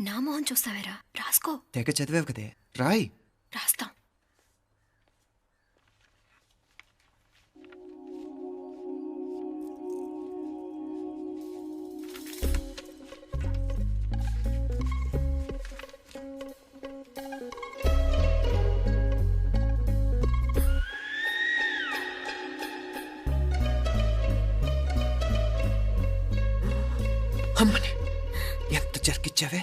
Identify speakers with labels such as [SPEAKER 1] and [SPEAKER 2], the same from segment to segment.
[SPEAKER 1] నా మొహం చూస్తావేరా రాసుకో.
[SPEAKER 2] తెగ చదివావు కదే. రాయ్.
[SPEAKER 1] రాస్తాం.
[SPEAKER 2] అమ్మని ఎంత జరికిచ్చావే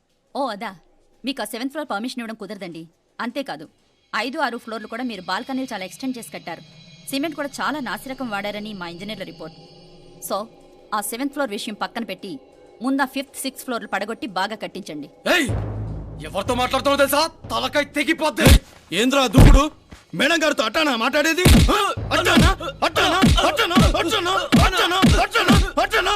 [SPEAKER 3] ఓ అదా. మీకు ఆ సెవెంత్ ఫ్లోర్ పర్మిషన్ ఇవ్వడం కుదరదండి. అంతేకాదు ఐదు ఆరు ఫ్లోర్లు కూడా మీరు బాల్కనీలు చాలా ఎక్స్టెండ్ చేసి కట్టారు. సిమెంట్ కూడా చాలా నాసిరకం వాడారని మా ఇంజనీర్ల రిపోర్ట్. సో ఆ సెవెంత్ ఫ్లోర్ విషయం పక్కన పెట్టి ముందు ఆ ఫిఫ్త్ సిక్స్త్ ఫ్లోర్లు పడగొట్టి బాగా కట్టించండి.
[SPEAKER 4] ఎవరితో మాట్లాడుతావు తెలుసా? తలకాయ తెగిపోద్ది. ఏంద్రా దూకుడు? మేడం గారితో అట్టానా మాట్లాడేది? అట్టానా? అట్టానా? అట్టానా? అట్టానా? అట్టానా? అట్టానా? అట్టానా?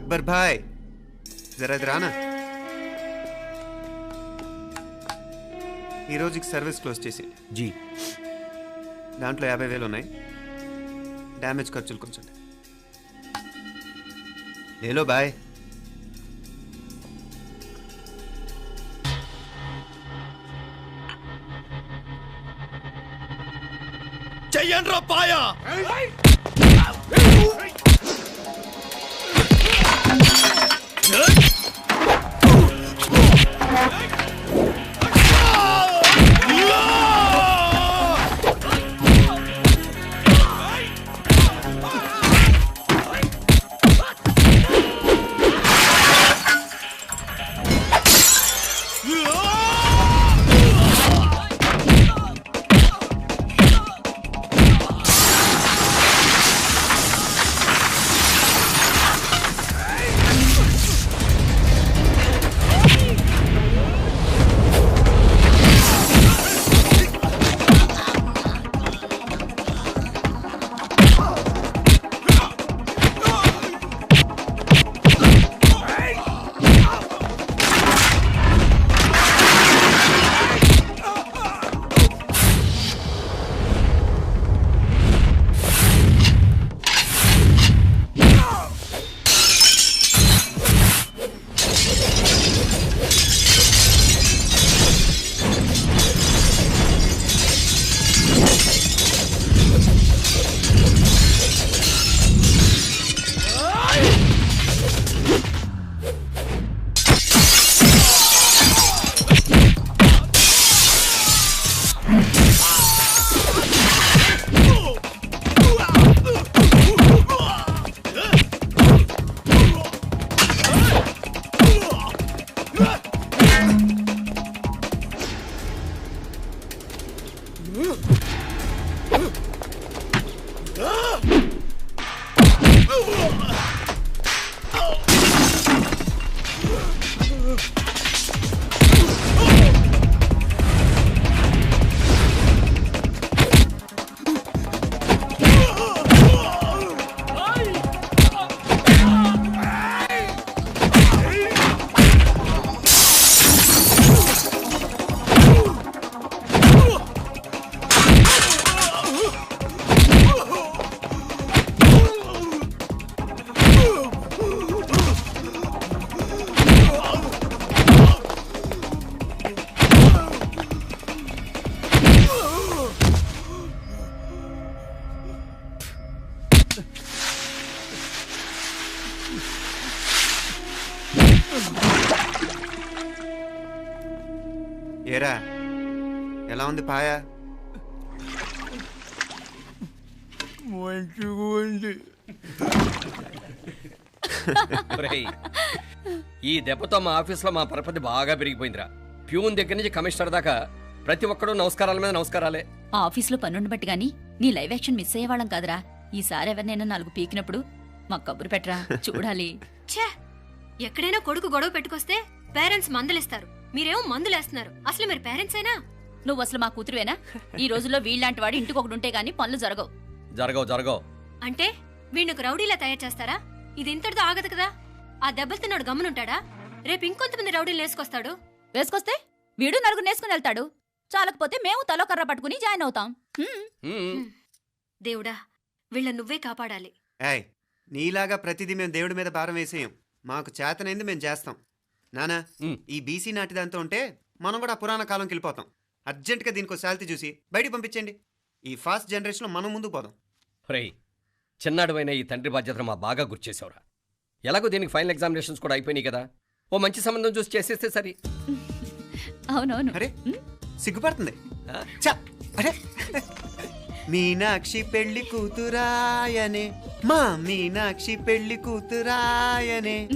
[SPEAKER 2] అక్బర్ భాయ్. జరా రానా? ఈ సర్వీస్ క్లోజ్ చేసి.
[SPEAKER 5] జీ.
[SPEAKER 2] దాంట్లో యాభై వేలు ఉన్నాయి. డ్యామేజ్ ఖర్చులు కొంచెం. లేలో బాయ్.
[SPEAKER 4] చెయ్యండి రా పాయా Ah!
[SPEAKER 2] ఏరా ఎలా ఉంది పాయా?
[SPEAKER 4] మంచిగా ఉంది.
[SPEAKER 5] ఒరేయ్, ఈ దెబ్బతో మా ఆఫీస్లో మా పరపతి బాగా పెరిగిపోయిందిరా. ప్యూన్ దగ్గర నుంచి కమిషనర్ దాకా ప్రతి ఒక్కడు నమస్కారాల మీద నమస్కారాలే.
[SPEAKER 3] ఆ ఆఫీస్లో పనుండి బట్టి గాని నీ లైవ్ యాక్షన్ మిస్ అయ్యేవాళ్ళం కాదురా. ఈసారి ఎవరినైనా నాలుగు పీకినప్పుడు మాకు కబురు పెట్టరా చూడాలి.
[SPEAKER 1] ఛే ఎక్కడైనా కొడుకు గొడవ పెట్టుకొస్తే పేరెంట్స్ మందులిస్తారు. మీరేమో మందులేస్తున్నారు. అసలు మీరు పేరెంట్స్ అయినా
[SPEAKER 3] నువ్వు అసలు మా కూతురువేనా? ఈ రోజుల్లో వీళ్ళలాంటి వాడు ఇంటికి ఒకటి ఉంటే గానీ పనులు జరగవు.
[SPEAKER 5] జరగవు జరగవు.
[SPEAKER 1] అంటే వీణ్ణకు రౌడీలా తయారు చేస్తారా? ఇది ఇంతటితో ఆగదు కదా? ఆ దెబ్బలుతున్నాడు గమ్మునుంటాడా? రేపు ఇంకొంతమంది రౌడీలు వేసుకొస్తాడు.
[SPEAKER 3] వేసుకొస్తే వీడు నలుగురు నేసుకుని వెళ్తాడు. చాలకపోతే మేము తలో కర్ర పట్టుకుని జాయిన్ అవుతాం.
[SPEAKER 1] దేవుడా వీళ్ళ నువ్వే కాపాడాలి.
[SPEAKER 2] ఏయ్ నీలాగా ప్రతిదీ మేము దేవుడి మీద భారం వేసేయం. మాకు చేతనైంది మేము చేస్తాం. నానా. ఈ బీసీ నాటిదంతా ఉంటే మనం కూడా ఆ పురాణ కాలంకి వెళ్ళిపోతాం. అర్జెంటుగా దీనికి శాలిటీ చూసి బయటికి పంపించండి ఈ ఫాస్ట్ జనరేషన్లో మనం ముందుకు పోదాం.
[SPEAKER 5] రేయ్ చిన్నాడువైన ఈ తండ్రి బాధ్యతను మా బాగా గుర్చేసావురా ఎలాగో దీనికి ఫైనల్ ఎగ్జామినేషన్స్ కూడా అయిపోయినాయి కదా. ఓ మంచి సంబంధం చూసి చేసేస్తే సరి.
[SPEAKER 3] అవునవును.
[SPEAKER 2] అరే సిగ్గుపడుతుంది. చ అరే. మీనాక్షి పెళ్ళి కూతురాయనే. మా మీనాక్షి పెళ్ళి కూతురాయనే.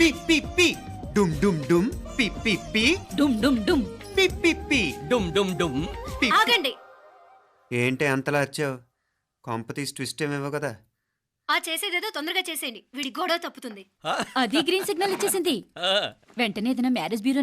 [SPEAKER 2] పి పి పి. డుమ్ డుమ్ డుమ్. పి పి పి.
[SPEAKER 3] డుమ్ డుమ్ డుమ్.
[SPEAKER 2] పి పి పి.
[SPEAKER 5] డుమ్ డుమ్ డుమ్.
[SPEAKER 2] పి.
[SPEAKER 1] ఆగండి.
[SPEAKER 2] ఏంటి అంతలా వచ్చావు కాంపతీస్ ట్విస్ట్ ఏమేవో కదా?
[SPEAKER 1] ఆ చేసేదేదో తొందరగా చేసేయండి. వీడి గొడవ తప్పుతుంది.
[SPEAKER 3] అది గ్రీన్ సిగ్నల్ ఇచ్చేసింది. వెంటనే ఏదైనా మ్యారేజ్ బ్యూరో